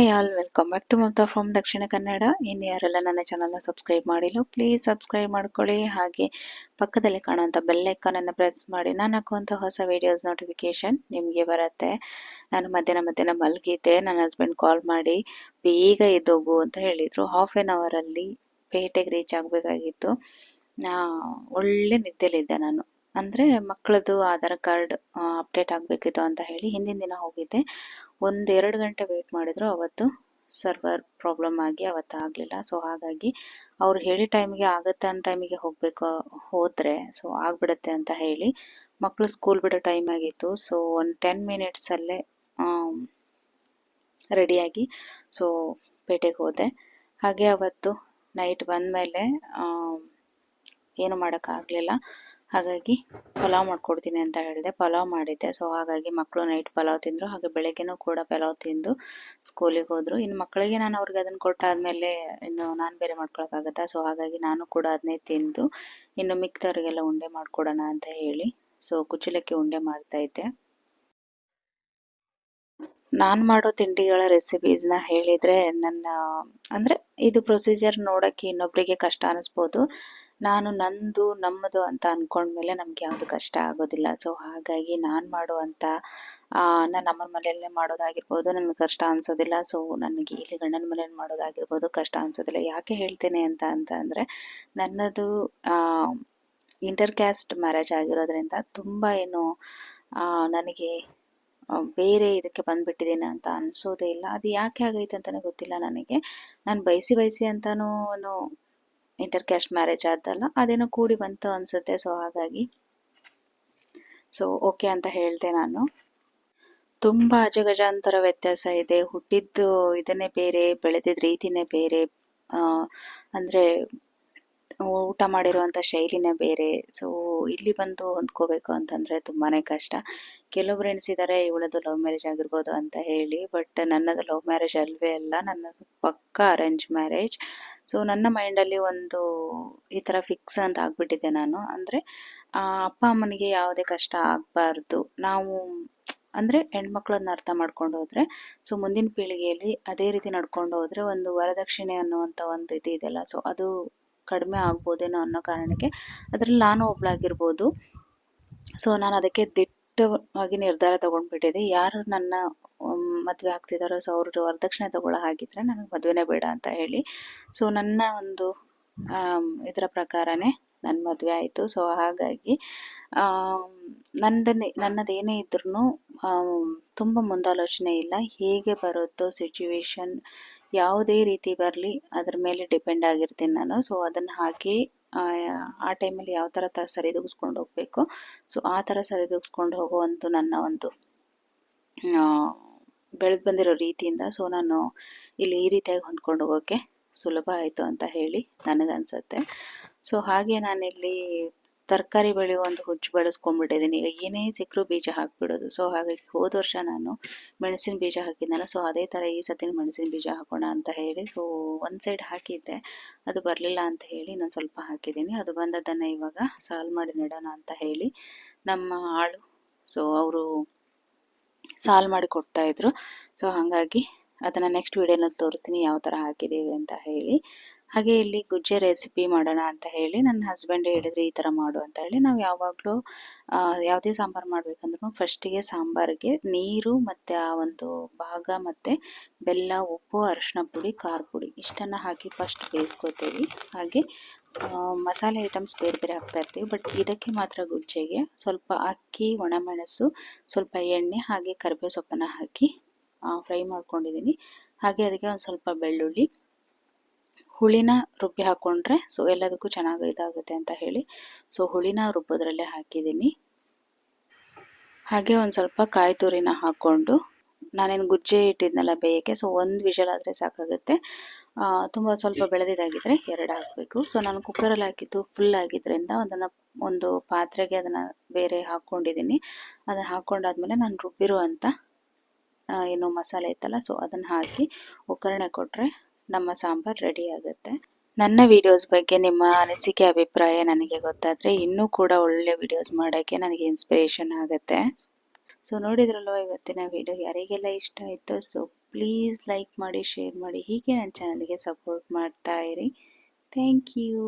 Hi all, welcome back to Mamata from Dakshina Kannada. ಇನ್ನು ಯಾರೆಲ್ಲ ನನ್ನ ಚಾನಲ್ನ ಸಬ್ಸ್ಕ್ರೈಬ್ ಮಾಡಿಲ್ಲ ಪ್ಲೀಸ್ ಸಬ್ಸ್ಕ್ರೈಬ್ ಮಾಡ್ಕೊಳ್ಳಿ. ಹಾಗೆ ಪಕ್ಕದಲ್ಲಿ ಕಾಣುವಂಥ ಬೆಲ್ ಐಕಾನನ್ನು ಪ್ರೆಸ್ ಮಾಡಿ. ನಾನು ಹಾಕುವಂಥ ಹೊಸ ವೀಡಿಯೋಸ್ ನೋಟಿಫಿಕೇಶನ್ ನಿಮಗೆ ಬರುತ್ತೆ. ನಾನು ಮಧ್ಯಾಹ್ನ ಮಧ್ಯಾಹ್ನ ಮಲಗಿದ್ದೆ. ನನ್ನ ಹಸ್ಬೆಂಡ್ ಕಾಲ್ ಮಾಡಿ, ಬೇಗ ಇದ್ದೋಗು ಅಂತ ಹೇಳಿದರು. ಹಾಫ್ ಆನ್ ಅವರಲ್ಲಿ ಪೇಟೆಗೆ ರೀಚ್ ಆಗಬೇಕಾಗಿತ್ತು. ಒಳ್ಳೆ ನಿದ್ದೆಲಿದ್ದೆ ನಾನು. ಅಂದರೆ ಮಕ್ಕಳದು ಆಧಾರ್ ಕಾರ್ಡ್ ಅಪ್ಡೇಟ್ ಆಗಬೇಕಿತ್ತು ಅಂತ ಹೇಳಿ ಹಿಂದಿನ ದಿನ ಹೋಗಿದ್ದೆ. ಒಂದೆರಡು ಗಂಟೆ ವೆಯ್ಟ್ ಮಾಡಿದ್ರು, ಅವತ್ತು ಸರ್ವರ್ ಪ್ರಾಬ್ಲಮ್ ಆಗಿ, ಅವತ್ತು ಆಗಲಿಲ್ಲ. ಸೊ ಹಾಗಾಗಿ ಅವ್ರು ಹೇಳಿ ಟೈಮಿಗೆ ಆಗುತ್ತೆ ಅನ್ನೋ ಟೈಮಿಗೆ ಹೋಗಬೇಕು, ಹೋದರೆ ಸೊ ಆಗಿಬಿಡುತ್ತೆ ಅಂತ ಹೇಳಿ ಮಕ್ಕಳು ಸ್ಕೂಲ್ ಬಿಡೋ ಟೈಮ್ ಆಗಿತ್ತು. ಸೊ ಒಂದು ಟೆನ್ ಮಿನಿಟ್ಸಲ್ಲೇ ರೆಡಿಯಾಗಿ ಸೊ ಪೇಟೆಗೆ ಹೋದೆ. ಹಾಗೆ ಅವತ್ತು ನೈಟ್ ಬಂದ ಮೇಲೆ ಏನು ಮಾಡೋಕ್ಕಾಗಲಿಲ್ಲ ಹಾಗಾಗಿ ಪಲಾವ್ ಮಾಡ್ಕೊಡ್ತೀನಿ ಅಂತ ಹೇಳಿದೆ. ಪಲಾವ್ ಮಾಡಿದ್ದೆ. ಸೊ ಹಾಗಾಗಿ ಮಕ್ಕಳು ನೈಟ್ ಪಲಾವ್ ತಿಂದರು. ಹಾಗೆ ಬೆಳಗ್ಗೆನೂ ಕೂಡ ಪಲಾವ್ ತಿಂದು ಸ್ಕೂಲಿಗೆ ಹೋದರು. ಇನ್ನು ಮಕ್ಕಳಿಗೆ ನಾನು ಅವ್ರಿಗೆ ಅದನ್ನು ಕೊಟ್ಟಾದಮೇಲೆ ಇನ್ನು ನಾನು ಬೇರೆ ಮಾಡ್ಕೊಳಕ್ಕಾಗತ್ತಾ? ಸೊ ಹಾಗಾಗಿ ನಾನು ಕೂಡ ಅದನ್ನೇ ತಿಂದು ಇನ್ನು ಮಿಕ್ದವ್ರಿಗೆಲ್ಲ ಉಂಡೆ ಮಾಡಿಕೊಡೋಣ ಅಂತ ಹೇಳಿ. ಸೊ ಕುಚ್ಚಲಕ್ಕಿ ಉಂಡೆ ಮಾಡ್ತಾ ಇದ್ದೆ. ನಾನು ಮಾಡೋ ತಿಂಡಿಗಳ ರೆಸಿಪೀಸ್ನ ಹೇಳಿದರೆ ನನ್ನ, ಅಂದರೆ ಇದು ಪ್ರೊಸೀಜರ್ ನೋಡೋಕ್ಕೆ ಇನ್ನೊಬ್ಬರಿಗೆ ಕಷ್ಟ ಅನ್ನಿಸ್ಬೋದು ನಾನು ನಂದು, ನಮ್ಮದು ಅಂತ ಅಂದ್ಕೊಂಡ್ಮೇಲೆ ನಮ್ಗೆ ಯಾವುದು ಕಷ್ಟ ಆಗೋದಿಲ್ಲ. ಸೊ ಹಾಗಾಗಿ ನಾನು ಮಾಡುವಂಥ ನನ್ನ ಅಮ್ಮನ ಮನೆಯಲ್ಲೇ ಮಾಡೋದಾಗಿರ್ಬೋದು, ನನಗೆ ಕಷ್ಟ ಅನ್ಸೋದಿಲ್ಲ. ಸೊ ನನಗೆ ಇಲ್ಲಿ ಗಂಡನ ಮನೇಲಿ ಮಾಡೋದಾಗಿರ್ಬೋದು, ಕಷ್ಟ ಅನ್ಸೋದಿಲ್ಲ. ಯಾಕೆ ಹೇಳ್ತೇನೆ ಅಂತ ಅಂತ ಅಂದರೆ, ನನ್ನದು ಇಂಟರ್ ಕ್ಯಾಸ್ಟ್ ಮ್ಯಾರೇಜ್ ಆಗಿರೋದ್ರಿಂದ ತುಂಬ ಏನು ನನಗೆ ಬೇರೆ ಇದಕ್ಕೆ ಬಂದ್ಬಿಟ್ಟಿದ್ದೀನಿ ಅಂತ ಅನಿಸೋದೇ ಇಲ್ಲ. ಅದು ಯಾಕೆ ಆಗೈತೆ ಅಂತಲೇ ಗೊತ್ತಿಲ್ಲ ನನಗೆ. ನಾನು ಬಯಸಿ ಬಯಸಿ ಅಂತಲೂ ಇಂಟರ್ ಕ್ಯಾಸ್ಟ್ ಮ್ಯಾರೇಜ್ ಆದಲ್ಲ ಅದೇನೋ ಕೂಡಿ ಬಂತು ಅನಿಸುತ್ತೆ. ಸೊ ಹಾಗಾಗಿ ಸೊ ಓಕೆ ಅಂತ ಹೇಳಿದೆ ನಾನು. ತುಂಬ ಅಜಗಜಾಂತರ ವ್ಯತ್ಯಾಸ ಇದೆ. ಹುಟ್ಟಿದ್ದು ಇದನ್ನೇ ಬೇರೆ, ಬೆಳೆದಿದ್ದ ರೀತಿನೇ ಬೇರೆ. ಅಂದರೆ ಊಟ ಮಾಡಿರುವಂಥ ಶೈಲಿನೇ ಬೇರೆ. ಸೊ ಇಲ್ಲಿ ಬಂದು ಹೊಂದ್ಕೋಬೇಕು ಅಂತಂದರೆ ತುಂಬಾ ಕಷ್ಟ. ಕೆಲವೊಬ್ರು ಎಣಿಸಿದ್ದಾರೆ ಇವಳದು ಲವ್ ಮ್ಯಾರೇಜ್ ಆಗಿರ್ಬೋದು ಅಂತ ಹೇಳಿ ಬಟ್ ನನ್ನದು ಲವ್ ಮ್ಯಾರೇಜ್ ಅಲ್ವೇ ಅಲ್ಲ, ನನ್ನದು ಪಕ್ಕ ಅರೇಂಜ್ ಮ್ಯಾರೇಜ್ ಸೊ ನನ್ನ ಮೈಂಡಲ್ಲಿ ಒಂದು ಈ ಥರ ಫಿಕ್ಸ್ ಅಂತ ಆಗ್ಬಿಟ್ಟಿದೆ ನಾನು. ಅಂದರೆ ಅಪ್ಪ ಅಮ್ಮನಿಗೆ ಯಾವುದೇ ಕಷ್ಟ ಆಗಬಾರ್ದು. ನಾವು, ಅಂದರೆ ಹೆಣ್ಮಕ್ಳನ್ನ ಅರ್ಥ ಮಾಡ್ಕೊಂಡು ಹೋದರೆ ಸೊ ಮುಂದಿನ ಪೀಳಿಗೆಯಲ್ಲಿ ಅದೇ ರೀತಿ ನಡ್ಕೊಂಡು ಹೋದರೆ ಒಂದು ವರದಕ್ಷಿಣೆ ಅನ್ನುವಂಥ ಒಂದು ಇದು ಇದೆಯಲ್ಲ ಸೊ ಅದು ಕಡಿಮೆ ಆಗ್ಬೋದೇನೋ ಅನ್ನೋ ಕಾರಣಕ್ಕೆ ಅದರಲ್ಲಿ ನಾನು ಒಬ್ಳಾಗಿರ್ಬೋದು. ಸೊ ನಾನು ಅದಕ್ಕೆ ದಿಟ್ಟವಾಗಿ ನಿರ್ಧಾರ ತೊಗೊಂಡ್ಬಿಟ್ಟಿದ್ದೆ ಯಾರು ನನ್ನ ಮದುವೆ ಆಗ್ತಿದ್ದಾರೋ ಸೊ ಅವರು ವರದಕ್ಷಿಣೆ ತಗೊಳ್ಳೋ ಹಾಗಿದ್ರೆ ನನಗೆ ಮದುವೆನೇ ಬೇಡ ಅಂತ ಹೇಳಿ. ಸೊ ನನ್ನ ಒಂದು ಇದರ ಪ್ರಕಾರನೇ ನನ್ನ ಮದುವೆ ಆಯಿತು. ಸೊ ಹಾಗಾಗಿ ನನ್ನದನ್ನೇ ನನ್ನದೇನೇ ಇದ್ರೂ ತುಂಬ ಮುಂದಾಲೋಚನೆ ಇಲ್ಲ. ಹೇಗೆ ಬರುತ್ತೋ ಸಿಚುವೇಶನ್ ಯಾವುದೇ ರೀತಿ ಬರಲಿ ಅದ್ರ ಮೇಲೆ ಡಿಪೆಂಡ್ ಆಗಿರ್ತೀನಿ ನಾನು. ಸೊ ಅದನ್ನು ಹಾಕಿ, ಆ ಟೈಮಲ್ಲಿ ಯಾವ ಥರ ತ ಸರಿದೂಗಿಸ್ಕೊಂಡು ಹೋಗಬೇಕು. ಸೊ ಆ ಥರ ಸರಿದೂಗಿಸ್ಕೊಂಡು ಹೋಗುವಂಥ ನನ್ನ ಒಂದು ಬೆಳೆದು ಬಂದಿರೋ ರೀತಿಯಿಂದ. ಸೊ ನಾನು ಇಲ್ಲಿ ಈ ರೀತಿಯಾಗಿ ಹೊಂದ್ಕೊಂಡು ಹೋಗೋಕ್ಕೆ ಸುಲಭ ಆಯಿತು ಅಂತ ಹೇಳಿ ನನಗನ್ಸುತ್ತೆ. ಸೊ ಹಾಗೆ ನಾನಿಲ್ಲಿ ತರಕಾರಿ ಬೆಳೆಯುವ ಒಂದು ಹುಚ್ಚು ಬಳಸ್ಕೊಂಡ್ಬಿಟ್ಟಿದ್ದೀನಿ. ಈಗ ಏನೇ ಸಿಕ್ಕರೂ ಬೀಜ ಹಾಕಿಬಿಡೋದು. ಸೊ ಹಾಗಾಗಿ ಹೋದ ವರ್ಷ ನಾನು ಮೆಣಸಿನ ಬೀಜ ಹಾಕಿದ್ನಲ್ಲ ಸೊ ಅದೇ ಥರ ಈ ಸತಿನ ಮೆಣಸಿನ ಬೀಜ ಹಾಕೋಣ ಅಂತ ಹೇಳಿ ಸೊ ಒಂದು ಸೈಡ್ ಹಾಕಿದ್ದೆ. ಅದು ಬರಲಿಲ್ಲ ಅಂತ ಹೇಳಿ ನಾನು ಸ್ವಲ್ಪ ಹಾಕಿದ್ದೀನಿ. ಅದು ಬಂದದ್ದನ್ನು ಇವಾಗ ಸಾಲ್ ಮಾಡಿ ನೆಡೋಣ ಅಂತ ಹೇಳಿ ನಮ್ಮ ಆಳು ಸೊ ಅವರು ಸಾಲ್ ಮಾಡಿ ಕೊಡ್ತಾ ಇದ್ರು. ಸೊ ಹಾಗಾಗಿ ಅದನ್ನು ನೆಕ್ಸ್ಟ್ ವೀಡಿಯೋನಲ್ಲಿ ತೋರಿಸ್ತೀನಿ, ಯಾವ ಥರ ಹಾಕಿದ್ದೀವಿ ಅಂತ ಹೇಳಿ. ಹಾಗೆ ಇಲ್ಲಿ ಗುಜ್ಜೆ ರೆಸಿಪಿ ಮಾಡೋಣ ಅಂತ ಹೇಳಿ ನನ್ನ ಹಸ್ಬೆಂಡ್ ಹೇಳಿದ್ರು ಈ ಥರ ಮಾಡು ಅಂತ ಹೇಳಿ ನಾವು ಯಾವಾಗಲೂ ಯಾವುದೇ ಸಾಂಬಾರು ಮಾಡಬೇಕಂದ್ರೂ ಫಸ್ಟಿಗೆ ಸಾಂಬಾರಿಗೆ ನೀರು ಮತ್ತು ಆ ಒಂದು ಭಾಗ ಮತ್ತು ಬೆಲ್ಲ, ಉಪ್ಪು ಅರಶಿನ ಪುಡಿ, ಖಾರ ಪುಡಿ ಇಷ್ಟನ್ನು ಹಾಕಿ ಫಸ್ಟ್ ಬೇಯಿಸ್ಕೊತೀವಿ. ಹಾಗೆ ಮಸಾಲೆ ಐಟಮ್ಸ್ ಬೇರೆ ಬೇರೆ ಹಾಕ್ತಾ ಇರ್ತೀವಿ ಬಟ್ ಇದಕ್ಕೆ ಮಾತ್ರ ಗುಜ್ಜೆಗೆ ಸ್ವಲ್ಪ ಅಕ್ಕಿ, ಒಣಮೆಣಸು, ಸ್ವಲ್ಪ ಎಣ್ಣೆ ಹಾಗೆ ಕರಿಬೇವು ಸೊಪ್ಪನ್ನು ಹಾಕಿ ಫ್ರೈ ಮಾಡ್ಕೊಂಡಿದ್ದೀನಿ ಹಾಗೆ ಅದಕ್ಕೆ ಒಂದು ಸ್ವಲ್ಪ ಬೆಳ್ಳುಳ್ಳಿ ಹುಳಿನ ರುಬ್ಬಿ ಹಾಕ್ಕೊಂಡ್ರೆ ಸೊ ಎಲ್ಲದಕ್ಕೂ ಚೆನ್ನಾಗಿ ಇದಾಗುತ್ತೆ ಅಂತ ಹೇಳಿ. ಸೊ ಹುಳಿನ ರುಬ್ಬೋದ್ರಲ್ಲೇ ಹಾಕಿದ್ದೀನಿ. ಹಾಗೆ ಒಂದು ಸ್ವಲ್ಪ ಕಾಯಿ ತುರಿನ ಹಾಕ್ಕೊಂಡು ನಾನೇನು ಗುಜ್ಜೆ ಇಟ್ಟಿದ್ನಲ್ಲ ಬೇಯಕ್ಕೆ ಸೊ ಒಂದು ವಿಷಲ್ ಆದರೆ ಸಾಕಾಗುತ್ತೆ. ತುಂಬ ಸ್ವಲ್ಪ ಬೆಳೆದಿದ್ದಾಗಿದ್ದರೆ ಎರಡು ಹಾಕಬೇಕು. ಸೊ ನಾನು ಕುಕ್ಕರಲ್ಲಿ ಹಾಕಿದ್ದು ಫುಲ್ ಆಗಿದ್ದರಿಂದ ಅದನ್ನು ಒಂದು ಪಾತ್ರೆಗೆ ಅದನ್ನು ಬೇರೆ ಹಾಕ್ಕೊಂಡಿದ್ದೀನಿ ಅದನ್ನು ಹಾಕ್ಕೊಂಡಾದ್ಮೇಲೆ ನಾನು ರುಬ್ಬಿರುವಂಥ ಏನು ಮಸಾಲೆ ಇತ್ತಲ್ಲ ಸೊ ಅದನ್ನು ಹಾಕಿ ಒಗ್ಗರಣೆ ಕೊಟ್ಟರೆ ನಮ್ಮ ಸಾಂಬಾರ್ ರೆಡಿ ಆಗುತ್ತೆ. ನನ್ನ ವಿಡಿಯೋಸ್ ಬಗ್ಗೆ ನಿಮ್ಮ ಅನಿಸಿಕೆ, ಅಭಿಪ್ರಾಯ ನನಗೆ ಗೊತ್ತಾದರೆ ಇನ್ನೂ ಕೂಡ ಒಳ್ಳೆ ವಿಡಿಯೋಸ್ ಮಾಡೋಕ್ಕೆ ನನಗೆ ಇನ್ಸ್ಪಿರೇಷನ್ ಆಗುತ್ತೆ. ಸೊ ನೋಡಿದ್ರಲ್ಲೋ ಇವತ್ತಿನ ವಿಡಿಯೋ ಯಾರಿಗೆಲ್ಲ ಇಷ್ಟ ಆಯಿತು ಸೊ ಪ್ಲೀಸ್ ಲೈಕ್ ಮಾಡಿ ಶೇರ್ ಮಾಡಿ, ಹೀಗೆ ನನ್ನ ಚಾನಲ್ಗೆ ಸಪೋರ್ಟ್ ಮಾಡ್ತಾ ಇರಿ. Thank you